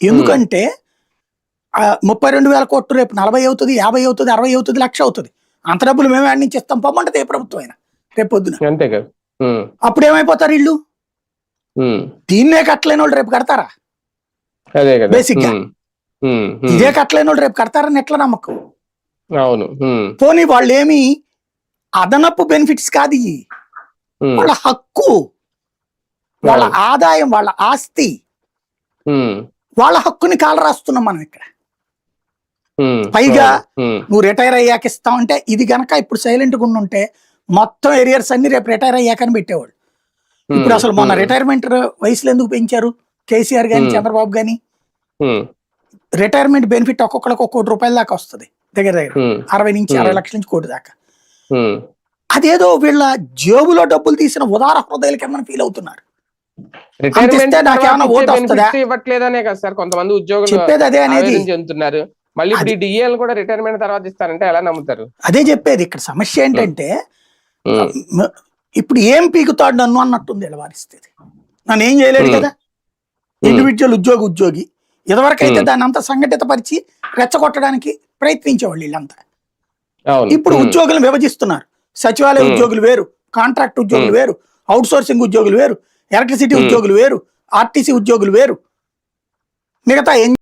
ఎందుకంటే ఆ, ముప్పై రెండు వేల కోట్లు రేపు నలభై అవుతుంది యాభై అవుతుంది అరవై అవుతుంది లక్ష అవుతుంది. అంత డబ్బులు మేము ఆడి నుంచి ఇస్తాం పొమ్మంటది ఏ ప్రభుత్వం అయినా రేపు పొద్దున. అంతే కదా. ఉమ్, అప్పుడు ఏమైపోతారు ఇల్లు దీన్నే కట్టలేని వాళ్ళు రేపు కడతారా? అదే కదా. Basic గా. ఇదే కట్టలేని వాళ్ళు రేపు కడతారని ఎట్లా నమ్మకం. అవును. పోనీ వాళ్ళు ఏమి అదనపు బెనిఫిట్స్ కాదు వాళ్ళ హక్కు వాళ్ళ ఆదాయం వాళ్ళ ఆస్తి. వాళ్ళ హక్కుని కాల రాస్తున్నాం మనం ఇక్కడ. పైగా నువ్వు రిటైర్ అయ్యాక ఇస్తామంటే ఇది గనక ఇప్పుడు సైలెంట్గా ఉంటే మొత్తం ఏరియర్స్ అన్ని రేపు రిటైర్ అయ్యాకని పెట్టేవాళ్ళు. ఇప్పుడు అసలు మొన్న రిటైర్మెంట్ వయసులో ఎందుకు పెంచారు? కేసీఆర్ గాని. చంద్రబాబు గాని? రిటైర్మెంట్ బెనిఫిట్ ఒక్కొక్కరికి ఒక కోటి రూపాయల దాకా వస్తుంది దగ్గర దగ్గర. అరవై నుంచి. అరవై లక్షల నుంచి కోటి దాకా. అదేదో వీళ్ళ జేబులో డబ్బులు తీసిన ఉదార హృదయాలకి ఏమైనా ఫీల్ అవుతున్నారు? రిటైర్మెంట్ ఇవ్వట్లేదనే కదా సార్. కొంతమంది ఉద్యోగులు చెందుతున్నారు. మళ్ళీ ఇప్పుడు ఈ డిఏలు కూడా రిటైర్మెంట్ తర్వాత ఇస్తారంటే ఎలా నమ్ముతారు? అదే చెప్పేది. ఇక్కడ సమస్య ఏంటంటే ఇప్పుడు ఏం పీకుతాడు నన్ను అన్నట్టుంది వారిస్తుంది. నన్ను ఏం చేయలేడు. కదా? ఇండివిజువల్ ఉద్యోగి ఉద్యోగి. ఇదివరకైతే. దాన్ని అంతా సంఘటితపరిచి రెచ్చగొట్టడానికి ప్రయత్నించేవాళ్ళు వీళ్ళంతా. ఇప్పుడు ఉద్యోగులను విభజిస్తున్నారు. సచివాలయ. ఉద్యోగులు వేరు కాంట్రాక్ట్ ఉద్యోగులు. వేరు అవుట్ సోర్సింగ్ ఉద్యోగులు వేరు. ఎలక్ట్రిసిటీ. ఉద్యోగులు వేరు ఆర్టీసీ ఉద్యోగులు వేరు మిగతా